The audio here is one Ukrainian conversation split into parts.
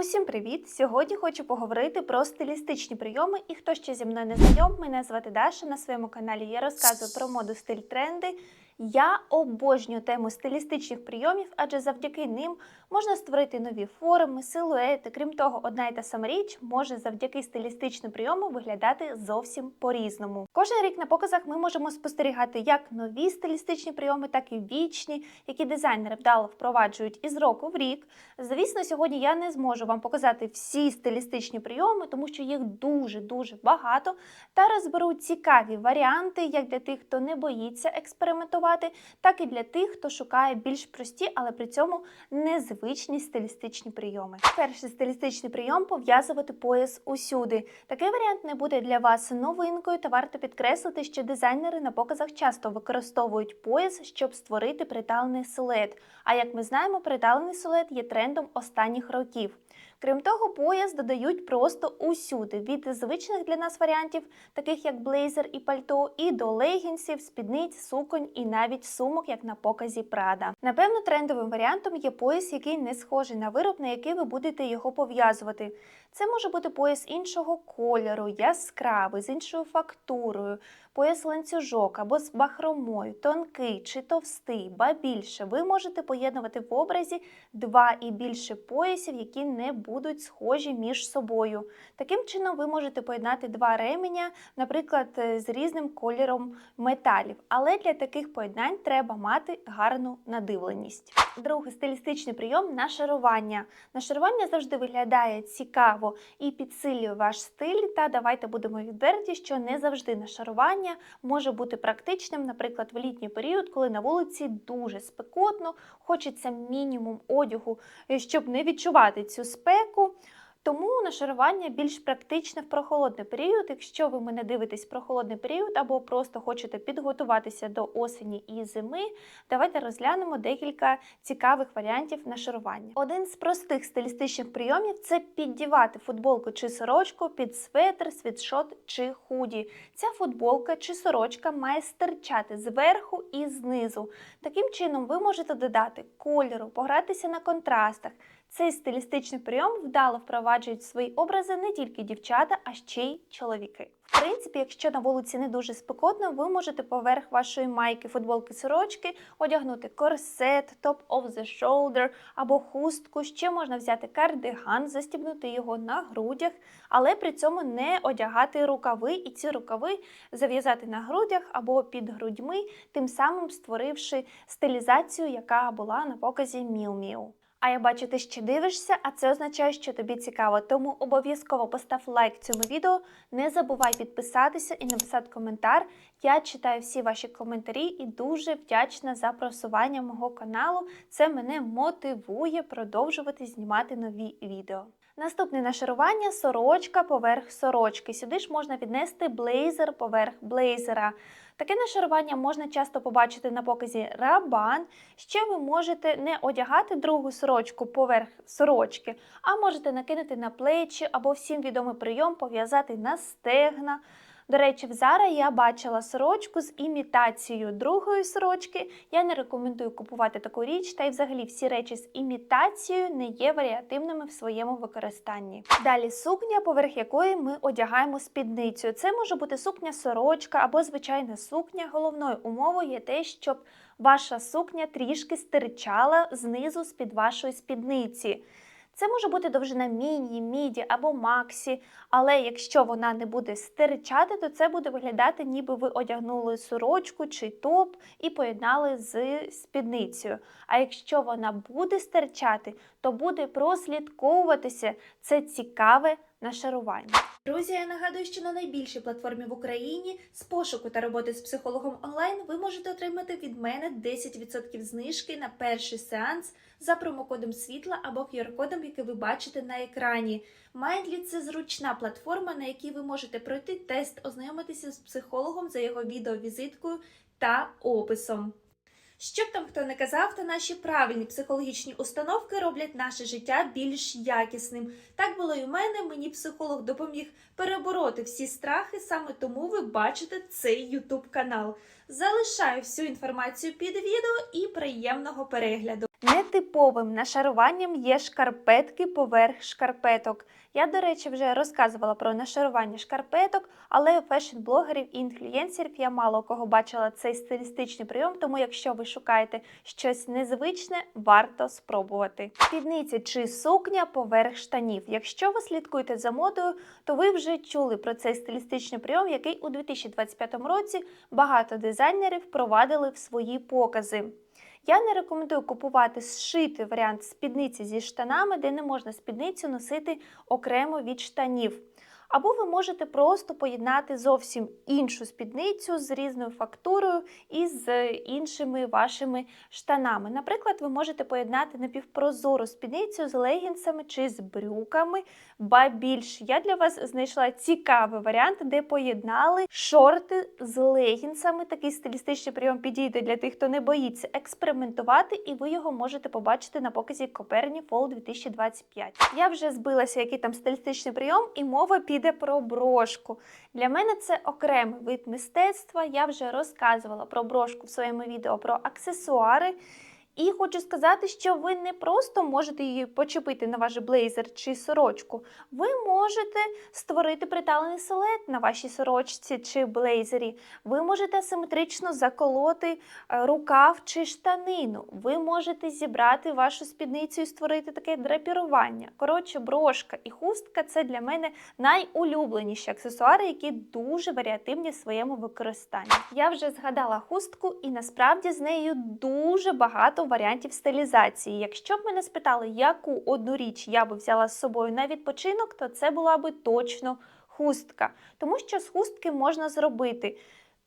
Усім привіт! Сьогодні хочу поговорити про стилістичні прийоми. І хто ще зі мною не знайом, мене звати Даша. На своєму каналі я розказую про моду, стиль, тренди. Я обожнюю тему стилістичних прийомів, адже завдяки ним можна створити нові форми, силуети. Крім того, одна і та сама річ може завдяки стилістичним прийомам виглядати зовсім по-різному. Кожен рік на показах ми можемо спостерігати як нові стилістичні прийоми, так і вічні, які дизайнери вдало впроваджують із року в рік. Звісно, сьогодні я не зможу вам показати всі стилістичні прийоми, тому що їх дуже дуже багато. Та розберу цікаві варіанти, як для тих, хто не боїться експериментувати, так і для тих, хто шукає більш прості, але при цьому незвичні стилістичні прийоми. Перший стилістичний прийом пов'язувати пояс усюди. Такий варіант не буде для вас новинкою, та варто підкреслити, що дизайнери на показах часто використовують пояс, щоб створити приталений силует. А як ми знаємо, приталений силует є трендом останніх років. Крім того, пояс додають просто усюди, від звичних для нас варіантів, таких як блейзер і пальто, і до легінсів, спідниць, суконь і навіть сумок, як на показі Прада. Напевно, трендовим варіантом є пояс, який не схожий на вироб, на який ви будете його пов'язувати. Це може бути пояс іншого кольору, яскравий, з іншою фактурою, пояс ланцюжок або з бахромою, тонкий чи товстий, ба більше. Ви можете поєднувати в образі два і більше поясів, які не будуть схожі між собою. Таким чином, ви можете поєднати два ременя, наприклад, е, з різним кольором металів. Але для таких поєднань треба мати гарну надивленість. Другий стилістичний прийом нашарування. Нашарування завжди виглядає цікаво і підсилює ваш стиль. Та давайте будемо відверті, що не завжди нашарування може бути практичним, наприклад, в літній період, коли на вулиці дуже спекотно, хочеться мінімум одягу, е, щоб не відчувати цю спеку. Тому нашарування більш практичне в прохолодний період. Якщо ви мене дивитесь в прохолодний період або просто хочете підготуватися до осені і зими, давайте розглянемо декілька цікавих варіантів нашарування. Один з простих стилістичних прийомів це піддівати футболку чи сорочку під светр, світшот чи худі. Ця футболка чи сорочка має стирчати зверху і знизу. Таким чином ви можете додати кольору, погратися на контрастах. Цей стилістичний прийом вдало впроваджують в свої образи не тільки дівчата, а ще й чоловіки. В принципі, якщо на вулиці не дуже спекотно, ви можете поверх вашої майки, футболки, сорочки одягнути корсет, топ of the shoulder або хустку. Ще можна взяти кардиган, застібнути його на грудях, але при цьому не одягати рукави і ці рукави зав'язати на грудях або під грудьми, тим самим створивши стилізацію, яка була на показі Miu. А я бачу, ти ще дивишся, а це означає, що тобі цікаво. Тому обов'язково постав лайк цьому відео. Не забувай підписатися і написати коментар. Я читаю всі ваші коментарі і дуже вдячна за просування мого каналу. Це мене мотивує продовжувати знімати нові відео. Наступне нашарування сорочка поверх сорочки. Сюди ж можна віднести блейзер поверх блейзера. Таке нашарування можна часто побачити на показі рабан. Ще ви можете не одягати другу сорочку поверх сорочки, а можете накинути на плечі або всім відомий прийом пов'язати на стегна. До речі, в Zara я бачила сорочку з імітацією другої сорочки. Я не рекомендую купувати таку річ, та й взагалі всі речі з імітацією не є варіативними в своєму використанні. Далі сукня, поверх якої ми одягаємо спідницю. Це може бути сукня сорочка або звичайна сукня. Головною умовою є те, щоб ваша сукня трішки стирчала знизу з-під вашої спідниці. Це може бути довжина міні, міді або максі, але якщо вона не буде стирчати, то це буде виглядати, ніби ви одягнули сорочку чи топ і поєднали з спідницею. А якщо вона буде стирчати, то буде прослідковуватися це цікаве нашарування. Друзі, я нагадую, що на найбільшій платформі в Україні з пошуку та роботи з психологом онлайн ви можете отримати від мене 10% знижки на перший сеанс за промокодом світла або QR-кодом, який ви бачите на екрані. Mindly – це зручна платформа, на якій ви можете пройти тест, ознайомитися з психологом за його відеовізиткою та описом. Що б там хто не казав, то наші правильні психологічні установки роблять наше життя більш якісним. Так було і у мене. Мені психолог допоміг перебороти всі страхи, саме тому ви бачите цей YouTube канал. Залишаю всю інформацію під відео і приємного перегляду. Нетиповим нашаруванням є шкарпетки поверх шкарпеток. Я, до речі, вже розказувала про нашарування шкарпеток, але у фешн-блогерів і інфлюєнсерів я мало кого бачила цей стилістичний прийом, тому якщо ви шукаєте щось незвичне, варто спробувати. Спідниці чи сукня поверх штанів. Якщо ви слідкуєте за модою, то ви вже чули про цей стилістичний прийом, який у 2025 році багато дизайнерів впровадили в свої покази. Я не рекомендую купувати зшитий варіант спідниці зі штанами, де не можна спідницю носити окремо від штанів. Або ви можете просто поєднати зовсім іншу спідницю з різною фактурою і з іншими вашими штанами. Наприклад, ви можете поєднати напівпрозору спідницю з легінсами чи з брюками. Ба більш я для вас знайшла цікавий варіант, де поєднали шорти з легінсами. Такий стилістичний прийом підійде для тих, хто не боїться експериментувати, і ви його можете побачити на показі Коперні Fall 2025. Я вже збилася, який там стилістичний прийом, і мова піде про брошку. Для мене це окремий вид мистецтва. Я вже розказувала про брошку в своєму відео про аксесуари. І хочу сказати, що ви не просто можете її почепити на ваш блейзер чи сорочку. Ви можете створити приталений силует на вашій сорочці чи блейзері. Ви можете асиметрично заколоти е, рукав чи штанину. Ви можете зібрати вашу спідницю і створити таке драпірування. Коротше, брошка і хустка це для мене найулюбленіші аксесуари, які дуже варіативні в своєму використанні. Я вже згадала хустку, і насправді з нею дуже багато варіантів стилізації. Якщо б мене спитали, яку одну річ я би взяла з собою на відпочинок, то це була би точно хустка. Тому що з хустки можна зробити.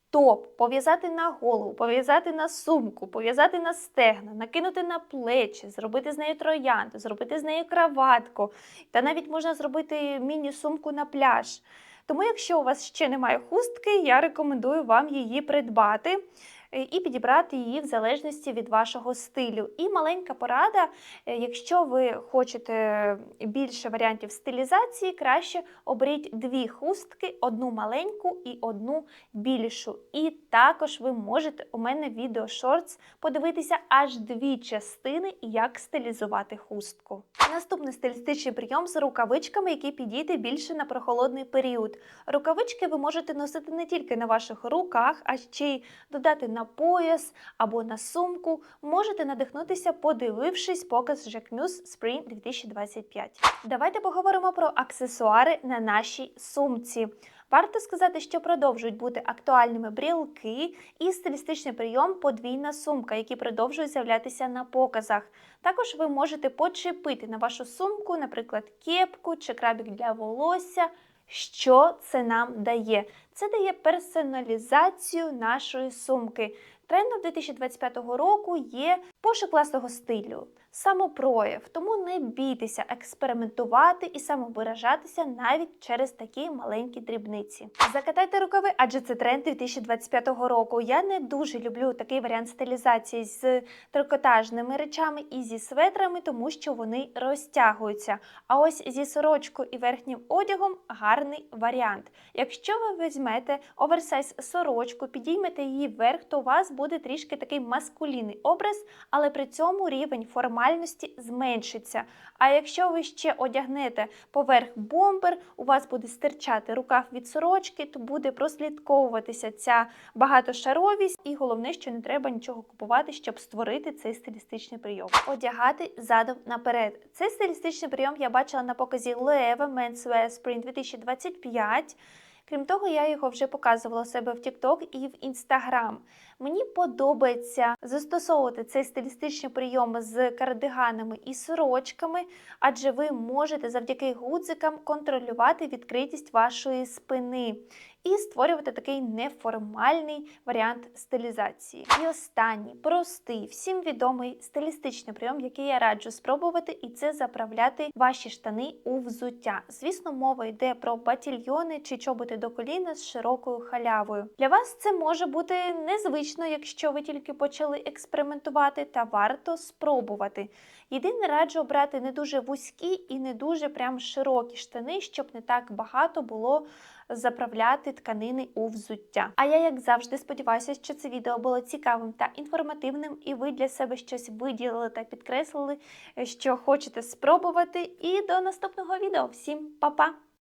Топ, пов'язати на голову, пов'язати на сумку, пов'язати на стегна, накинути на плечі, зробити з нею троянду, зробити з нею краватку, та навіть можна зробити міні-сумку на пляж. Тому, якщо у вас ще немає хустки, я рекомендую вам її придбати і підібрати її в залежності від вашого стилю. І маленька порада, е, якщо ви хочете більше варіантів стилізації, краще оберіть дві хустки, одну маленьку і одну більшу. І також ви можете у мене в відео шортс подивитися аж дві частини, як стилізувати хустку. Наступний стилістичний прийом з рукавичками, який підійде більше на прохолодний період. Рукавички ви можете носити не тільки на ваших руках, а ще й додати на пояс або на сумку. Можете надихнутися, подивившись показ Jacquemus Spring 2025. Давайте поговоримо про аксесуари на нашій сумці. Варто сказати, що продовжують бути актуальними брілки і стилістичний прийом подвійна сумка, які продовжують з'являтися на показах. Також ви можете почепити на вашу сумку, наприклад, кепку чи крабік для волосся. Що це нам дає? Це дає персоналізацію нашої сумки. Трендом 2025 року є пошук власного стилю, самопрояв, тому не бійтеся експериментувати і самовиражатися навіть через такі маленькі дрібниці. Закатайте рукави, адже це тренд 2025 року. Я не дуже люблю такий варіант стилізації з трикотажними речами і зі светрами, тому що вони розтягуються. А ось зі сорочкою і верхнім одягом гарний варіант. Якщо ви візьмете оверсайз сорочку, підіймете її вверх, то у вас буде трішки такий маскулінний образ, але при цьому рівень формальності зменшиться. А якщо ви ще одягнете поверх бомбер, у вас буде стирчати рукав від сорочки, то буде прослідковуватися ця багатошаровість, і головне, що не треба нічого купувати, щоб створити цей стилістичний прийом. Одягати задом наперед. Цей стилістичний прийом я бачила на показі Loewe Menswear Spring 2025. Крім того, я його вже показувала себе в TikTok і в Instagram. Мені подобається застосовувати цей стилістичний прийом з кардиганами і сорочками, адже ви можете завдяки гудзикам контролювати відкритість вашої спини і створювати такий неформальний варіант стилізації. І останній простий, всім відомий стилістичний прийом, який я раджу спробувати, і це заправляти ваші штани у взуття. Звісно, мова йде про батільйони чи чоботи до коліна з широкою халявою. Для вас це може бути незвичний зручно, якщо ви тільки почали експериментувати, та варто спробувати. Єдине раджу обрати не дуже вузькі і не дуже прям широкі штани, щоб не так багато було заправляти тканини у взуття. А я, як завжди, сподіваюся, що це відео було цікавим та інформативним, і ви для себе щось виділили та підкреслили, що хочете спробувати. І до наступного відео. Всім па-па!